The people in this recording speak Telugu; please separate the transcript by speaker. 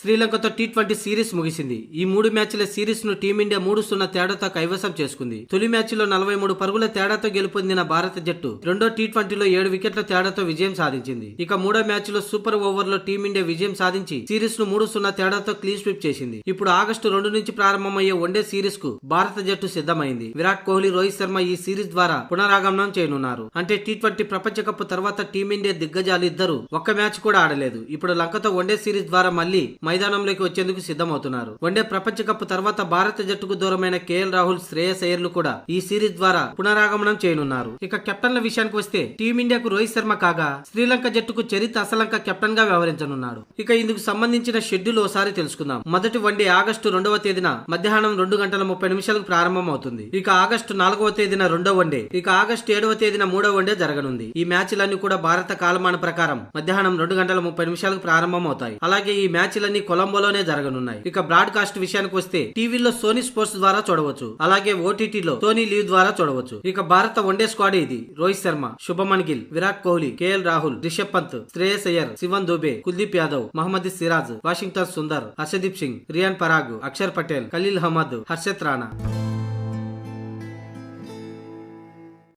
Speaker 1: శ్రీలంకతో టీ ట్వంటీ సిరీస్ ముగిసింది. ఈ మూడు మ్యాచ్ల సిరీస్ను టీమిండియా మూడు సున్నా తేడాతో కైవసం చేసుకుంది. తొలి మ్యాచ్లో నలభై మూడు పరుగుల తేడాతో గెలుపొందిన భారత జట్టు రెండో టీ ట్వంటీలో ఏడు వికెట్ల తేడాతో విజయం సాధించింది. ఇక మూడో మ్యాచ్లో సూపర్ ఓవర్లో టీమిండియా విజయం సాధించి సిరీస్ను మూడు సున్నా తేడాతో క్లీన్ స్వీప్ చేసింది. ఇప్పుడు ఆగస్టు రెండు నుంచి ప్రారంభమయ్యే వన్డే సిరీస్కు భారత జట్టు సిద్ధమైంది. విరాట్ కోహ్లీ రోహిత్ శర్మ ఈ సిరీస్ ద్వారా పునరాగమనం చేయనున్నారు. అంటే టీ ట్వంటీ ప్రపంచ కప్ తర్వాత టీమిండియా దిగ్గజాలు ఇద్దరు ఒక్క మ్యాచ్ కూడా ఆడలేదు. ఇప్పుడు లంకతో వన్డే సిరీస్ ద్వారా మళ్ళీ మైదానంలోకి వచ్చేందుకు సిద్ధమవుతున్నారు. వన్డే ప్రపంచ కప్ తర్వాత భారత జట్టుకు దూరమైన కేఎల్ రాహుల్ శ్రేయస్ అయ్యర్లు కూడా ఈ సిరీస్ ద్వారా పునరాగమనం చేయనున్నారు. ఇక కెప్టెన్ల విషయానికి వస్తే టీమిండియాకు రోహిత్ శర్మ కాగా శ్రీలంక జట్టుకు చరిత్ అసలంక కెప్టెన్గా వ్యవహరించనున్నాడు. ఇక ఇందుకు సంబంధించిన షెడ్యూల్ ఓసారి తెలుసుకుందాం. మొదటి వన్డే ఆగస్టు రెండవ తేదీన మధ్యాహ్నం రెండు గంటల ముప్పై నిమిషాలకు ప్రారంభం అవుతుంది ఇక ఆగస్టు నాలుగవ తేదీన రెండో వన్డే ఇక ఆగస్టు ఏడవ తేదీన మూడో వన్డే జరగనుంది. ఈ మ్యాచ్లన్నీ కూడా భారత కాలమాన ప్రకారం మధ్యాహ్నం రెండు గంటల ముప్పై నిమిషాలకు ప్రారంభం అవుతాయి అలాగే ఈ మ్యాచ్లన్నీ కొలంబోలోనే జరగనున్నాయి. ఇక బ్రాడ్కాస్ట్ విషయానికి వస్తే టీవీలో సోనీ స్పోర్ట్స్ ద్వారా చూడవచ్చు. అలాగే ఓటీటీలో సోనీ లీవ్ ద్వారా చూడవచ్చు. ఇక భారత వన్డే స్క్వాడ్ ఇది. Rohit Sharma Shubman Gill Virat Kohli KL Rahul Rishabh Pant Shreyas Iyer Shivam Dube Kuldeep Yadav Mohammed Siraj Washington Sundar Arshdeep Singh Riyan Parag Axar Patel Khaleel Ahmed Harshit Rana.